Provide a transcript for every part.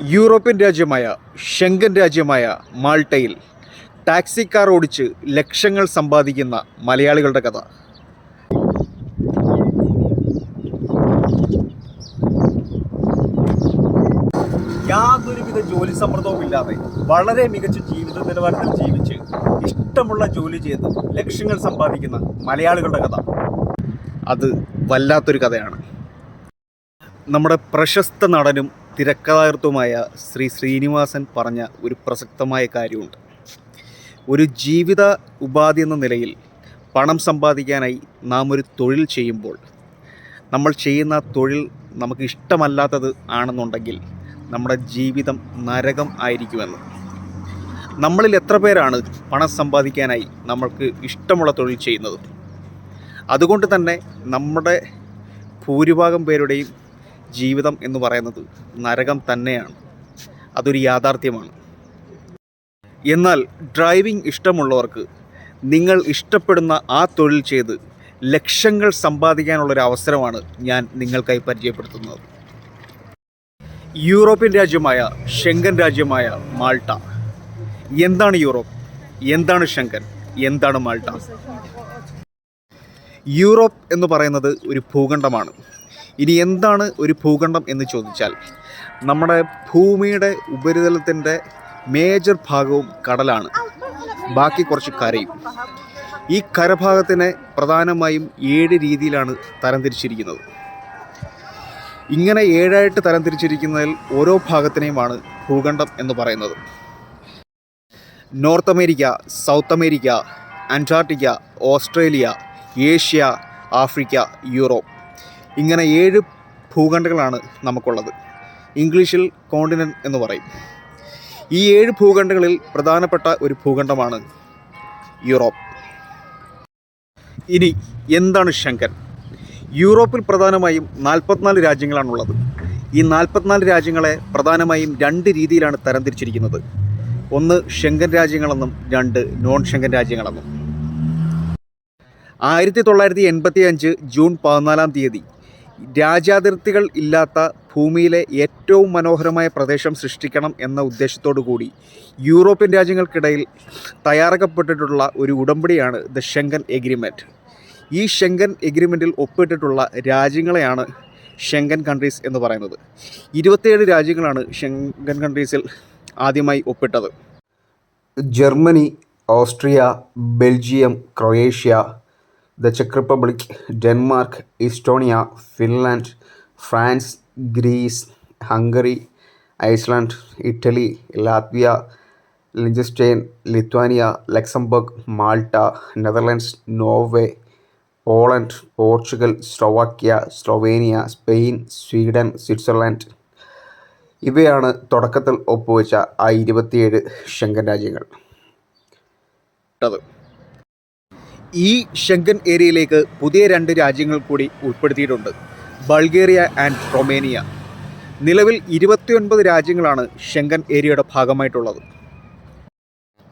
European രാജ്യമായ Schengen രാജ്യമായ മാൾട്ടയിൽ taxi car ഓടിച്ച് ലക്ഷങ്ങൾ സമ്പാദിക്കുന്ന മലയാളികളുടെ കഥ. യാതൊരുവിധ ജോലി സമ്മർദ്ദവും ഇല്ലാതെ വളരെ മികച്ച ജീവിത നിലവാരത്തിൽ ജീവിച്ച് ഇഷ്ടമുള്ള ജോലി ചെയ്ത് ലക്ഷ്യങ്ങൾ സമ്പാദിക്കുന്ന മലയാളികളുടെ കഥ. അത് വല്ലാത്തൊരു കഥയാണ്. നമ്മുടെ പ്രശസ്ത നടനും തിരക്കഥാകൃത്തുമായ ശ്രീ ശ്രീനിവാസൻ പറഞ്ഞ ഒരു പ്രസക്തമായ കാര്യമുണ്ട്. ഒരു ജീവിത ഉപാധി എന്ന നിലയിൽ പണം സമ്പാദിക്കാനായി നാം ഒരു തൊഴിൽ ചെയ്യുമ്പോൾ നമ്മൾ ചെയ്യുന്ന തൊഴിൽ നമുക്ക് ഇഷ്ടമല്ലാത്തത് ആണെന്നുണ്ടെങ്കിൽ നമ്മുടെ ജീവിതം നരകം ആയിരിക്കുമെന്ന്. നമ്മളിൽ എത്ര പേരാണ് പണം സമ്പാദിക്കാനായി നമ്മൾക്ക് ഇഷ്ടമുള്ള തൊഴിൽ ചെയ്യുന്നത്? അതുകൊണ്ട് തന്നെ നമ്മുടെ ഭൂരിഭാഗം പേരുടെയും ജീവിതം എന്ന് പറയുന്നത് നരകം തന്നെയാണ്. അതൊരു യാഥാർത്ഥ്യമാണ്. എന്നാൽ ഡ്രൈവിംഗ് ഇഷ്ടമുള്ളവർക്ക് നിങ്ങൾ ഇഷ്ടപ്പെടുന്ന ആ തൊഴിൽ ചെയ്ത് ലക്ഷങ്ങൾ സമ്പാദിക്കാനുള്ളൊരു അവസരമാണ് ഞാൻ നിങ്ങൾക്കായി പരിചയപ്പെടുത്തുന്നത്. യൂറോപ്യൻ രാജ്യമായ ഷെങ്കൻ രാജ്യമായ മാൾട്ട. എന്താണ് യൂറോപ്പ്? എന്താണ് ഷെങ്കൻ? എന്താണ് മാൾട്ട? യൂറോപ്പ് എന്ന് പറയുന്നത് ഒരു ഭൂഖണ്ഡമാണ്. ഇനി എന്താണ് ഒരു ഭൂഖണ്ഡം എന്ന് ചോദിച്ചാൽ നമ്മുടെ ഭൂമിയുടെ ഉപരിതലത്തിന്റെ മേജർ ഭാഗവും കടലാണ്. ബാക്കി കുറച്ച് കരയും. ഈ കരഭാഗത്തിനെ പ്രധാനമായും ഏഴ് രീതിയിലാണ് തരംതിരിച്ചിരിക്കുന്നത്. ഇങ്ങനെ ഏഴായിട്ട് തരംതിരിച്ചിരിക്കുന്നതിൽ ഓരോ ഭാഗത്തിനെയുമാണ് ഭൂഖണ്ഡം എന്ന് പറയുന്നത്. North America South America Antarctica Australia Asia Africa Europe. ഇങ്ങനെ ഏഴ് ഭൂഖണ്ഡങ്ങളാണ് നമുക്കുള്ളത്. ഇംഗ്ലീഷിൽ കോണ്ടിനന്റ് എന്ന് പറയും. ഈ ഏഴ് ഭൂഖണ്ഡങ്ങളിൽ പ്രധാനപ്പെട്ട ഒരു ഭൂഖണ്ഡമാണ് യൂറോപ്പ്. ഇനി എന്താണ് ശങ്കൻ? യൂറോപ്പിൽ പ്രധാനമായും നാൽപ്പത്തിനാല് രാജ്യങ്ങളാണുള്ളത്. ഈ നാൽപ്പത്തിനാല് രാജ്യങ്ങളെ പ്രധാനമായും രണ്ട് രീതിയിലാണ് തരംതിരിച്ചിരിക്കുന്നത്. ഒന്ന് ഷെങ്കൻ രാജ്യങ്ങളെന്നും രണ്ട് നോൺ ഷെങ്കൻ രാജ്യങ്ങളെന്നും. ആയിരത്തി തൊള്ളായിരത്തി എൺപത്തി അഞ്ച് ജൂൺ പതിനാലാം തീയതി രാജ്യാതിർത്തികൾ ഇല്ലാത്ത ഭൂമിയിലെ ഏറ്റവും മനോഹരമായ പ്രദേശം സൃഷ്ടിക്കണം എന്ന ഉദ്ദേശത്തോടു കൂടി യൂറോപ്യൻ രാജ്യങ്ങൾക്കിടയിൽ തയ്യാറാക്കപ്പെട്ടിട്ടുള്ള ഒരു ഉടമ്പടിയാണ് ദ ഷെങ്കൻ എഗ്രിമെന്റ് ഈ ഷെങ്കൻ എഗ്രിമെന്റിൽ ഒപ്പിട്ടിട്ടുള്ള രാജ്യങ്ങളെയാണ് ഷെങ്കൻ കൺട്രീസ് എന്ന് പറയുന്നത്. ഇരുപത്തിയേഴ് രാജ്യങ്ങളാണ് ഷെങ്കൻ കൺട്രീസിൽ ആദ്യമായി ഒപ്പിട്ടത്. Germany Austria Belgium Croatia the check Republic Denmark Estonia Finland France Greece Hungary Iceland Italy Latvia Liechtenstein Lithuania Luxembourg Malta Netherlands Norway Poland Portugal Slovakia Slovenia Spain Sweden Switzerland. ഇവയാണ് തുടക്കത്തിൽ ഒപ്പുവെച്ച ആ ഇരുപത്തിയേഴ് ഷെങ്കൻ രാജ്യങ്ങൾ ഈ ഷെങ്കൻ ഏരിയയിലേക്ക് പുതിയ രണ്ട് രാജ്യങ്ങൾ കൂടി ഉൾപ്പെടുത്തിയിട്ടുണ്ട്. Bulgaria and Romania. നിലവിൽ ഇരുപത്തിയൊൻപത് രാജ്യങ്ങളാണ് ഷെങ്കൻ ഏരിയയുടെ ഭാഗമായിട്ടുള്ളത്.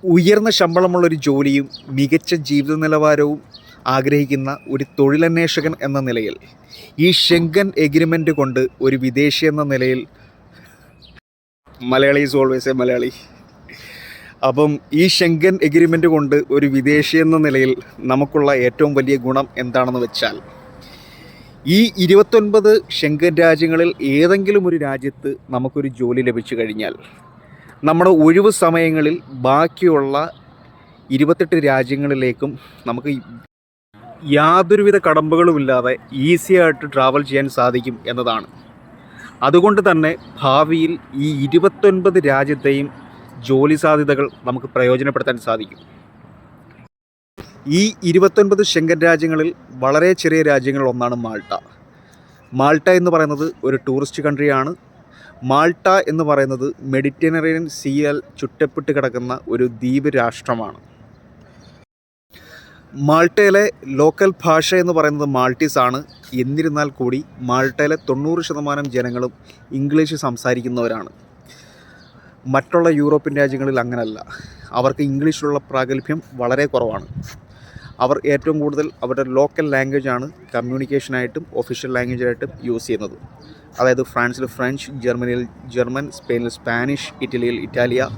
ഉയർന്ന ശമ്പളമുള്ളൊരു ജോലിയും മികച്ച ജീവിത നിലവാരവും ആഗ്രഹിക്കുന്ന ഒരു തൊഴിലന്വേഷകൻ എന്ന നിലയിൽ ഈ ഷെങ്കൻ എഗ്രിമെന്റ് കൊണ്ട് ഒരു വിദേശി എന്ന നിലയിൽ Malayali is always a Malayali. അപ്പം ഈ ഷെങ്കൻ എഗ്രിമെന്റ് കൊണ്ട് ഒരു വിദേശി എന്ന നിലയിൽ നമുക്കുള്ള ഏറ്റവും വലിയ ഗുണം എന്താണെന്ന് വെച്ചാൽ ഈ ഇരുപത്തൊൻപത് ഷെങ്കൻ രാജ്യങ്ങളിൽ ഏതെങ്കിലും ഒരു രാജ്യത്ത് നമുക്കൊരു ജോലി ലഭിച്ചു കഴിഞ്ഞാൽ നമ്മുടെ ഒഴിവ് സമയങ്ങളിൽ ബാക്കിയുള്ള ഇരുപത്തെട്ട് രാജ്യങ്ങളിലേക്കും നമുക്ക് യാതൊരുവിധ കടമ്പകളുമില്ലാതെ ഈസിയായിട്ട് ട്രാവൽ ചെയ്യാൻ സാധിക്കും എന്നതാണ്. അതുകൊണ്ട് തന്നെ ഭാവിയിൽ ഈ ഇരുപത്തൊൻപത് രാജ്യത്തെയും ജോലി സാധ്യതകൾ നമുക്ക് പ്രയോജനപ്പെടുത്താൻ സാധിക്കും. ഈ ഇരുപത്തൊൻപത് ശങ്കൻ രാജ്യങ്ങളിൽ വളരെ ചെറിയ രാജ്യങ്ങളിൽ ഒന്നാണ് മാൾട്ട. മാൾട്ട എന്ന് പറയുന്നത് ഒരു ടൂറിസ്റ്റ് കൺട്രിയാണ് മാൾട്ട എന്ന് പറയുന്നത് മെഡിറ്ററേനിയൻ സീയാൽ ചുറ്റപ്പെട്ട് കിടക്കുന്ന ഒരു ദ്വീപ് രാഷ്ട്രമാണ്. മാൾട്ടയിലെ ലോക്കൽ ഭാഷ എന്ന് പറയുന്നത് മാൾട്ടീസ് ആണ്. എന്നിരുന്നാൽ കൂടി മാൾട്ടയിലെ തൊണ്ണൂറ് ശതമാനം ജനങ്ങളും ഇംഗ്ലീഷ് സംസാരിക്കുന്നവരാണ്. മറ്റുള്ള യൂറോപ്യൻ രാജ്യങ്ങളിൽ അങ്ങനല്ല. അവർക്ക് ഇംഗ്ലീഷിലുള്ള പ്രാഗൽഭ്യം വളരെ കുറവാണ്. അവർ ഏറ്റവും കൂടുതൽ അവരുടെ ലോക്കൽ ലാംഗ്വേജാണ് കമ്മ്യൂണിക്കേഷനായിട്ടും ഒഫീഷ്യൽ ലാംഗ്വേജായിട്ടും യൂസ് ചെയ്യുന്നത്. അതായത് ഫ്രാൻസിൽ ഫ്രഞ്ച് ജർമ്മനിയിൽ ജർമ്മൻ സ്പെയിനിൽ സ്പാനിഷ് ഇറ്റലിയിൽ ഇറ്റാലിയ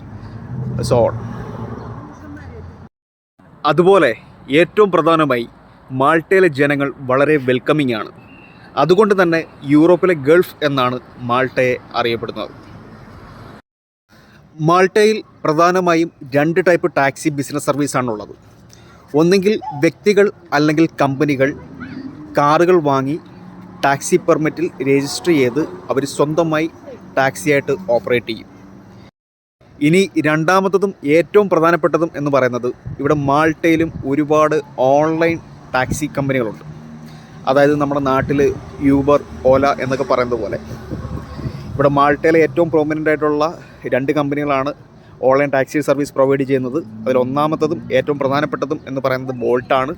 സോൺ അതുപോലെ ഏറ്റവും പ്രധാനമായി മാൾട്ടയിലെ ജനങ്ങൾ വളരെ വെൽക്കമിംഗ് ആണ്. അതുകൊണ്ട് തന്നെ യൂറോപ്പിലെ ഗൾഫ് എന്നാണ് മാൾട്ടയെ അറിയപ്പെടുന്നത്. മാൾട്ടയിൽ പ്രധാനമായും രണ്ട് ടൈപ്പ് ടാക്സി ബിസിനസ് സർവീസാണുള്ളത്. ഒന്നെങ്കിൽ വ്യക്തികൾ അല്ലെങ്കിൽ കമ്പനികൾ കാറുകൾ വാങ്ങി ടാക്സി പെർമിറ്റിൽ രജിസ്റ്റർ ചെയ്ത് അവർ സ്വന്തമായി ടാക്സിയായിട്ട് ഓപ്പറേറ്റ് ചെയ്യും. ഇനി രണ്ടാമത്തതും ഏറ്റവും പ്രധാനപ്പെട്ടതും എന്ന് പറയുന്നത് ഇവിടെ മാൾട്ടയിലും ഒരുപാട് ഓൺലൈൻ ടാക്സി കമ്പനികളുണ്ട്. അതായത് നമ്മുടെ നാട്ടിൽ യൂബർ ഓല എന്നൊക്കെ പറയുന്നത് പോലെ. ഇവിടെ മാൾട്ടയിലെ ഏറ്റവും പ്രോമിനന്റ് ആയിട്ടുള്ള രണ്ട് കമ്പനികളാണ് ഓൺലൈൻ ടാക്സി സർവീസ് പ്രൊവൈഡ് ചെയ്യുന്നത്. അതിൽ ഒന്നാമത്തതും ഏറ്റവും പ്രധാനപ്പെട്ടതും എന്ന് പറയുന്നത് ബോൾട്ടാണ്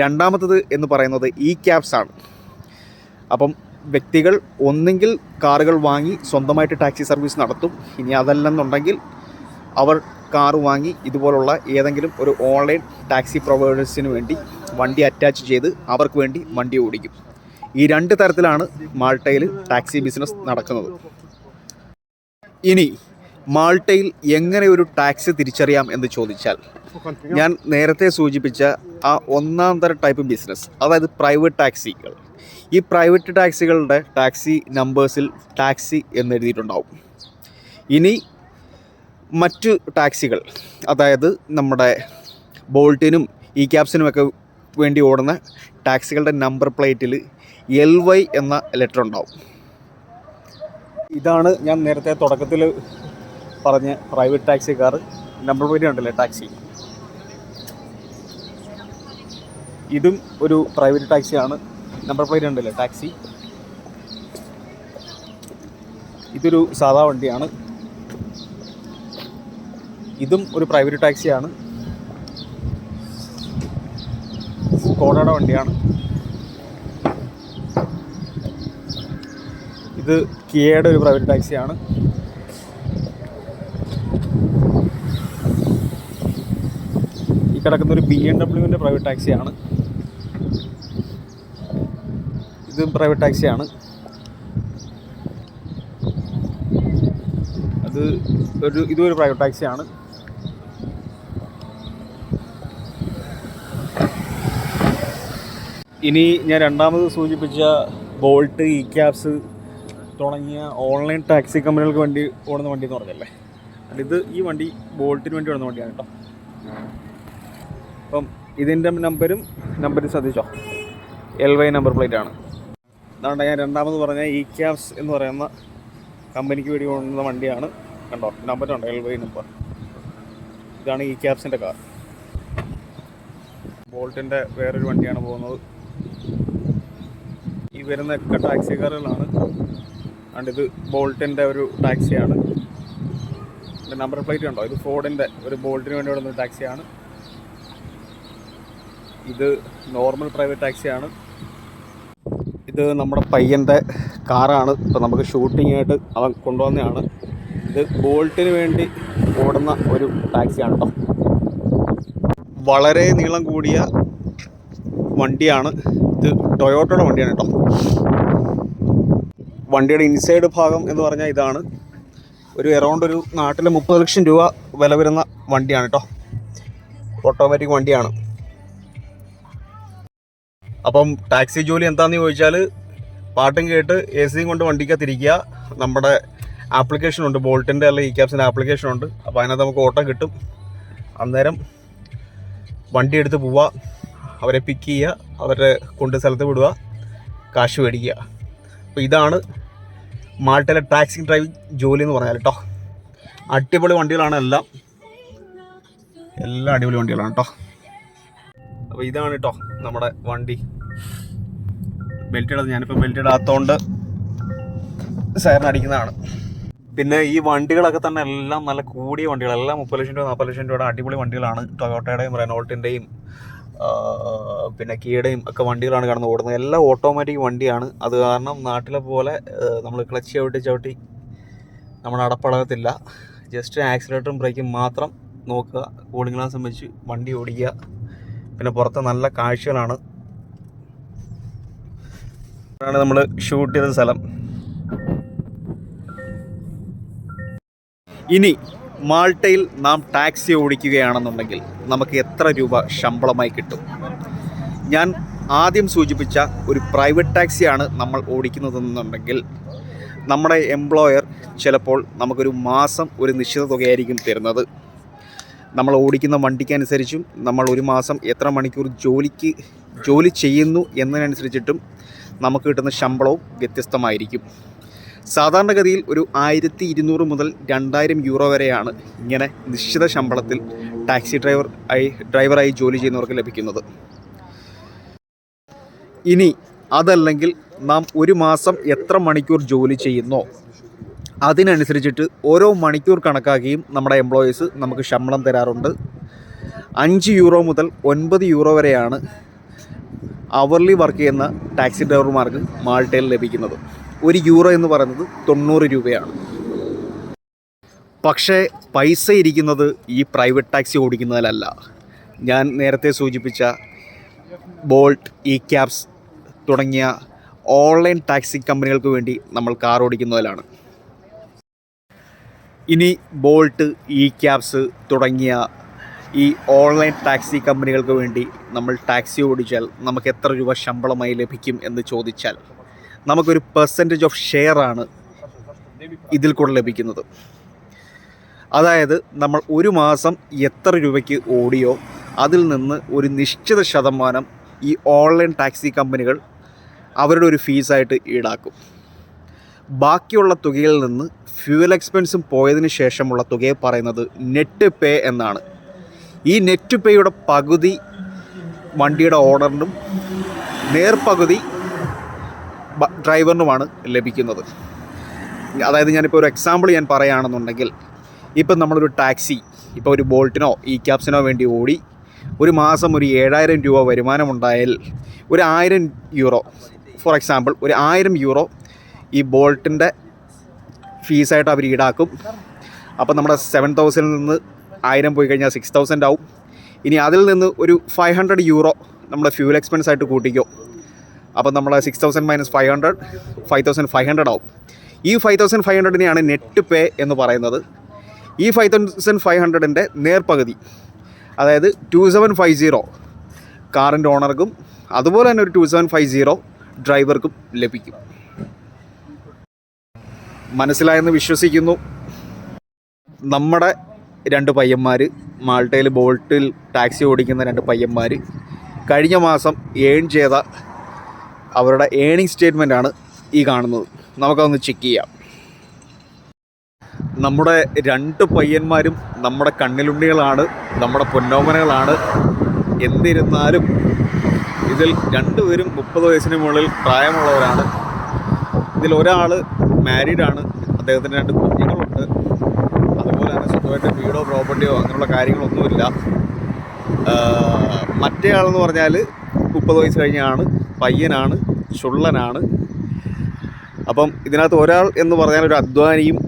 രണ്ടാമത്തത് എന്ന് പറയുന്നത് ഇ ക്യാബ്സ് ആണ്. അപ്പം വ്യക്തികൾ ഒന്നെങ്കിൽ കാറുകൾ വാങ്ങി സ്വന്തമായിട്ട് ടാക്സി സർവീസ് നടത്തും. ഇനി അതല്ലെന്നുണ്ടെങ്കിൽ അവർ കാർ വാങ്ങി ഇതുപോലുള്ള ഏതെങ്കിലും ഒരു ഓൺലൈൻ ടാക്സി പ്രൊവൈഡേഴ്സിന് വേണ്ടി വണ്ടി അറ്റാച്ച് ചെയ്ത് അവർക്ക് വേണ്ടി വണ്ടി ഓടിക്കും. ഈ രണ്ട് തരത്തിലാണ് മാൾട്ടയിൽ ടാക്സി ബിസിനസ് നടക്കുന്നത്. ഇനി മാൾട്ടയിൽ എങ്ങനെ ഒരു ടാക്സി തിരിച്ചറിയാം എന്ന് ചോദിച്ചാൽ ഞാൻ നേരത്തെ സൂചിപ്പിച്ച ആ ഒന്നാം തരം ടൈപ്പ് ബിസിനസ് അതായത് പ്രൈവറ്റ് ടാക്സികൾ. ഈ പ്രൈവറ്റ് ടാക്സികളുടെ ടാക്സി നമ്പേഴ്സിൽ ടാക്സി എന്നെഴുതിയിട്ടുണ്ടാവും. ഇനി മറ്റു ടാക്സികൾ അതായത് നമ്മുടെ ബോൾട്ടിനും ഇ ക്യാബ്സിനുമൊക്കെ വേണ്ടി ഓടുന്ന ടാക്സികളുടെ നമ്പർ പ്ലേറ്റിൽ എൽ വൈ എന്ന ലെറ്റർ ഉണ്ടാവും. ഇതാണ് ഞാൻ നേരത്തെ തുടക്കത്തിൽ പറഞ്ഞ private taxi car number plate ഉണ്ടല്ലേ ടാക്സി ഇതും ഒരു പ്രൈവറ്റ് ടാക്സിയാണ് നമ്പർ പ്ലേറ്റ് ഉണ്ടല്ലേ ടാക്സി ഇതൊരു സാധാ വണ്ടിയാണ്. ഇതും ഒരു പ്രൈവറ്റ് ടാക്സിയാണ് കോടയുടെ വണ്ടിയാണ്. കിയയുടെ ഒരു പ്രൈവറ്റ് ടാക്സിയാണ്. ഈ കിടക്കുന്ന ഒരു ബി എം ഡബ്ല്യുവിന്റെ പ്രൈവറ്റ് ടാക്സിയാണ്. ഇതും പ്രൈവറ്റ് ടാക്സിയാണ്. അത് ഒരു ഇതും ഒരു പ്രൈവറ്റ് ടാക്സിയാണ്. ഇനി ഞാൻ രണ്ടാമത് സൂചിപ്പിച്ച ബോൾട്ട് ഇ ക്യാബ്സ് തുടങ്ങിയ ഓൺലൈൻ ടാക്സി കമ്പനികൾക്ക് വേണ്ടി ഓടുന്ന വണ്ടി എന്ന് പറഞ്ഞല്ലേ? അല്ല ഇത് ഈ വണ്ടി ബോൾട്ടിന് വേണ്ടി ഓടുന്ന വണ്ടിയാണ് കേട്ടോ അപ്പം ഇതിന്റെ നമ്പരും നമ്പരും ശ്രദ്ധിച്ചോ? എൽ വൈ നമ്പർ പ്ലേറ്റ് ആണ്. അതുകൊണ്ട് ഞാൻ രണ്ടാമത് പറഞ്ഞ ഇ ക്യാബ്സ് എന്ന് പറയുന്ന കമ്പനിക്ക് വേണ്ടി ഓടുന്ന വണ്ടിയാണ്. കണ്ടോ? നമ്പറുണ്ട് എൽ വൈ നമ്പർ ഇതാണ് ഇ ക്യാബ്സിന്റെ കാർ ബോൾട്ടിന്റെ വേറൊരു വണ്ടിയാണ് പോകുന്നത്. ഈ വരുന്ന ഒക്കെ അതുകൊണ്ട് ഇത് ബോൾട്ടിന്റെ ഒരു ടാക്സിയാണ്. നമ്പർ പ്ലേറ്റ് ഉണ്ടോ ഇത് ഫോർഡിന്റെ ഒരു ബോൾട്ടിന് വേണ്ടി വിടുന്ന ടാക്സിയാണ്. ഇത് നോർമൽ പ്രൈവറ്റ് ടാക്സിയാണ്. ഇത് നമ്മുടെ പയ്യന്റെ കാറാണ്. ഇപ്പോൾ നമുക്ക് ഷൂട്ടിംഗ് ആയിട്ട് അവൻ കൊണ്ടുവന്നതാണ്. ഇത് ബോൾട്ടിന് വേണ്ടി ഓടുന്ന ഒരു ടാക്സിയാണ് കേട്ടോ വളരെ നീളം കൂടിയ വണ്ടിയാണ്. ഇത് ടൊയോട്ടയുടെ വണ്ടിയാണ് കേട്ടോ വണ്ടിയുടെ ഇൻസൈഡ് ഭാഗം എന്ന് പറഞ്ഞാൽ ഇതാണ്. ഒരു എറൗണ്ട് ഒരു നാട്ടിൽ മുപ്പത് ലക്ഷം രൂപ വില വരുന്ന വണ്ടിയാണ് കേട്ടോ ഓട്ടോമാറ്റിക് വണ്ടിയാണ്. അപ്പം ടാക്സി ജോലി എന്താണെന്ന് ചോദിച്ചാൽ പാട്ടും കേട്ട് എ സിയും കൊണ്ട് വണ്ടിക്കകത്തിരിക്കുക നമ്മുടെ ആപ്ലിക്കേഷൻ ഉണ്ട് ബോൾട്ടിന്റെ അല്ലെങ്കിൽ ഇ ക്യാബ്സിന്റെ ആപ്ലിക്കേഷൻ ഉണ്ട്. അപ്പോൾ അതിനകത്ത് നമുക്ക് ഓട്ടോ കിട്ടും. അന്നേരം വണ്ടി എടുത്ത് പോവുക. അവരെ പിക്ക് ചെയ്യുക. അവരെ കൊണ്ട് സ്ഥലത്ത് വിടുക. കാശ് മേടിക്കുക. അപ്പോൾ ഇതാണ് മാൾട്ടയിലെ ടാക്സി ഡ്രൈവിംഗ് ജോലി എന്ന് പറഞ്ഞാൽ കേട്ടോ അടിപൊളി വണ്ടികളാണ് എല്ലാം. എല്ലാം അടിപൊളി വണ്ടികളാണ് കേട്ടോ അപ്പോൾ ഇതാണ് കേട്ടോ നമ്മുടെ വണ്ടി. ബെൽറ്റ് ഇടാതെ ഞാനിപ്പോൾ ബെൽറ്റ് ഇടാത്തതുകൊണ്ട് സൈറിന് അടിക്കുന്നതാണ്. പിന്നെ ഈ വണ്ടികളൊക്കെ തന്നെ എല്ലാം നല്ല കൂടിയ വണ്ടികൾ എല്ലാം മുപ്പത് ലക്ഷം രൂപ നാൽപ്പത് ലക്ഷം രൂപയുടെ അടിപൊളി വണ്ടികളാണ്. ടൊയോട്ടയുടെയും റെനോൾട്ടിന്റെയും പിന്നെ കീടയും ഒക്കെ വണ്ടികളാണ് കടന്ന് ഓടുന്നത്. എല്ലാം ഓട്ടോമാറ്റിക് വണ്ടിയാണ്. അത് കാരണം നാട്ടിലെ പോലെ നമ്മൾ ക്ലച്ച് ചവിട്ടി ചവിട്ടി നമ്മൾ അടപ്പടകത്തില്ല. ജസ്റ്റ് ആക്സിലേറ്ററും ബ്രേക്കും മാത്രം നോക്കുക. കൂളിംഗ് ഗ്ലാസ് വെച്ച് വണ്ടി ഓടിക്കുക. പിന്നെ പുറത്തെ നല്ല കാഴ്ചകളാണ്. ആണ് നമ്മൾ ഷൂട്ട് ചെയ്ത സ്ഥലം. ഇനി മാൾട്ടയിൽ നാം ടാക്സി ഓടിക്കുകയാണെന്നുണ്ടെങ്കിൽ നമുക്ക് എത്ര രൂപ ശമ്പളമായി കിട്ടും? ഞാൻ ആദ്യം സൂചിപ്പിച്ച ഒരു പ്രൈവറ്റ് ടാക്സിയാണ് നമ്മൾ ഓടിക്കുന്നതെന്നുണ്ടെങ്കിൽ നമ്മുടെ എംപ്ലോയർ ചിലപ്പോൾ നമുക്കൊരു മാസം ഒരു നിശ്ചിത തുകയായിരിക്കും തരുന്നത്. നമ്മൾ ഓടിക്കുന്ന വണ്ടിക്കനുസരിച്ചും നമ്മൾ ഒരു മാസം എത്ര മണിക്കൂർ ജോലിക്ക് ജോലി ചെയ്യുന്നു എന്നതിനനുസരിച്ചിട്ടും നമുക്ക് കിട്ടുന്ന ശമ്പളവും വ്യത്യസ്തമായിരിക്കും. സാധാരണഗതിയിൽ ഒരു ആയിരത്തി ഇരുന്നൂറ് മുതൽ രണ്ടായിരം യൂറോ വരെയാണ് ഇങ്ങനെ നിശ്ചിത ശമ്പളത്തിൽ ടാക്സി ഡ്രൈവർ ആയി ഡ്രൈവറായി ജോലി ചെയ്യുന്നവർക്ക് ലഭിക്കുന്നത്. ഇനി അതല്ലെങ്കിൽ നാം ഒരു മാസം എത്ര മണിക്കൂർ ജോലി ചെയ്യുന്നോ അതിനനുസരിച്ചിട്ട് ഓരോ മണിക്കൂർ കണക്കാക്കിയും നമ്മുടെ എംപ്ലോയീസ് നമുക്ക് ശമ്പളം തരാറുണ്ട്. അഞ്ച് യൂറോ മുതൽ ഒൻപത് യൂറോ വരെയാണ് അവർലി വർക്ക് ചെയ്യുന്ന ടാക്സി ഡ്രൈവർമാർക്ക് മാൾട്ടയിൽ ലഭിക്കുന്നത്. ഒരു യൂറോ എന്ന് പറയുന്നത് തൊണ്ണൂറ് രൂപയാണ്. പക്ഷേ പൈസ ഇരിക്കുന്നത് ഈ പ്രൈവറ്റ് ടാക്സി ഓടിക്കുന്നതിലല്ല. ഞാൻ നേരത്തെ സൂചിപ്പിച്ച ബോൾട്ട് ഇ ക്യാബ്സ് തുടങ്ങിയ ഓൺലൈൻ ടാക്സി കമ്പനികൾക്ക് വേണ്ടി നമ്മൾ കാർ ഓടിക്കുന്നതിലാണ്. ഇനി ബോൾട്ട് ഇ ക്യാബ്സ് തുടങ്ങിയ ഈ ഓൺലൈൻ ടാക്സി കമ്പനികൾക്ക് വേണ്ടി നമ്മൾ ടാക്സി ഓടിച്ചാൽ നമുക്ക് എത്ര രൂപ ശമ്പളമായി ലഭിക്കും എന്ന് ചോദിച്ചാൽ നമുക്കൊരു പെർസെന്റേജ് ഓഫ് ഷെയർ ആണ് ഇതിൽ കൂടെ ലഭിക്കുന്നത്. അതായത് നമ്മൾ ഒരു മാസം എത്ര രൂപയ്ക്ക് ഓടിയോ അതിൽ നിന്ന് ഒരു നിശ്ചിത ശതമാനം ഈ ഓൺലൈൻ ടാക്സി കമ്പനികൾ അവരുടെ ഒരു ഫീസായിട്ട് ഈടാക്കും. ബാക്കിയുള്ള തുകയിൽ നിന്ന് ഫ്യൂവൽ എക്സ്പെൻസും പോയതിന് ശേഷമുള്ള തുകയെ പറയുന്നത് നെറ്റ് പേ എന്നാണ്. ഈ നെറ്റ് പേയുടെ പകുതി വണ്ടിയുടെ ഓണറിനും നേർപകുതി ഡ്രൈവറിനുമാണ് ലഭിക്കുന്നത്. അതായത് ഞാനിപ്പോൾ ഒരു എക്സാമ്പിൾ ഞാൻ പറയുകയാണെന്നുണ്ടെങ്കിൽ ഇപ്പം നമ്മളൊരു ടാക്സി ഇപ്പോൾ ഒരു ബോൾട്ടിനോ ഈ ക്യാബ്സിനോ വേണ്ടി ഓടി ഒരു മാസം ഒരു ഏഴായിരം രൂപ വരുമാനമുണ്ടായാൽ ഒരു ആയിരം യൂറോ ഫോർ എക്സാമ്പിൾ ഒരു ആയിരം യൂറോ ഈ ബോൾട്ടിന്റെ ഫീസായിട്ട് അവർ ഈടാക്കും. അപ്പോൾ നമ്മുടെ സെവൻ തൗസൻഡിൽ നിന്ന് ആയിരം പോയി കഴിഞ്ഞാൽ സിക്സ് തൗസൻഡ് ആവും. ഇനി അതിൽ നിന്ന് ഒരു ഫൈവ് ഹൺഡ്രഡ് യൂറോ നമ്മുടെ ഫ്യൂൽ എക്സ്പെൻസ് ആയിട്ട് കൂട്ടിക്കോ. അപ്പോൾ നമ്മൾ six thousand minus five hundred five thousand five hundred ആവും. ഈ ഫൈവ് തൗസൻഡ് ഫൈവ് ഹൺഡ്രഡിനെയാണ് നെറ്റ് പേ എന്ന് പറയുന്നത്. ഈ ഫൈവ് തൗസൻഡ് ഫൈവ് ഹൺഡ്രഡിന്റെ നേർപകുതി അതായത് ടു സെവൻ ഫൈവ് സീറോ കാറിന്റെ ഓണർക്കും അതുപോലെ തന്നെ ഒരു ടു സെവൻ ഫൈവ് സീറോ ഡ്രൈവർക്കും ലഭിക്കും. മനസ്സിലായെന്ന് വിശ്വസിക്കുന്നു. നമ്മുടെ രണ്ട് പയ്യന്മാർ മാൾട്ടയിൽ ബോൾട്ടിൽ ടാക്സി ഓടിക്കുന്ന രണ്ട് പയ്യന്മാർ കഴിഞ്ഞ മാസം ഏൺ ചെയ്ത അവരുടെ ഏണിംഗ് സ്റ്റേറ്റ്മെന്റ് ആണ് ഈ കാണുന്നത്. നമുക്കതൊന്ന് ചെക്ക് ചെയ്യാം. നമ്മുടെ രണ്ട് പയ്യന്മാരും നമ്മുടെ കണ്ണിലുണ്ണികളാണ് നമ്മുടെ പൊന്നോമനകളാണ്. എന്നിരുന്നാലും ഇതിൽ രണ്ടുപേരും മുപ്പത് വയസ്സിന് മുകളിൽ പ്രായമുള്ളവരാണ്. ഇതിൽ ഒരാൾ മാരീഡാണ് അദ്ദേഹത്തിന് രണ്ട് കുഞ്ഞുങ്ങളുണ്ട്. അതുപോലെ തന്നെ സ്വന്തമായിട്ട് വീടോ പ്രോപ്പർട്ടിയോ അങ്ങനെയുള്ള കാര്യങ്ങളൊന്നുമില്ല. മറ്റേ ആളെന്ന് പറഞ്ഞാൽ മുപ്പത് വയസ്സ് കഴിഞ്ഞാണ്. പയ്യനാണ് ചുള്ളനാണ്. അപ്പം ഇതിനകത്ത് ഒരാൾ എന്ന് പറഞ്ഞാൽ ഒരു അധ്വാനിയും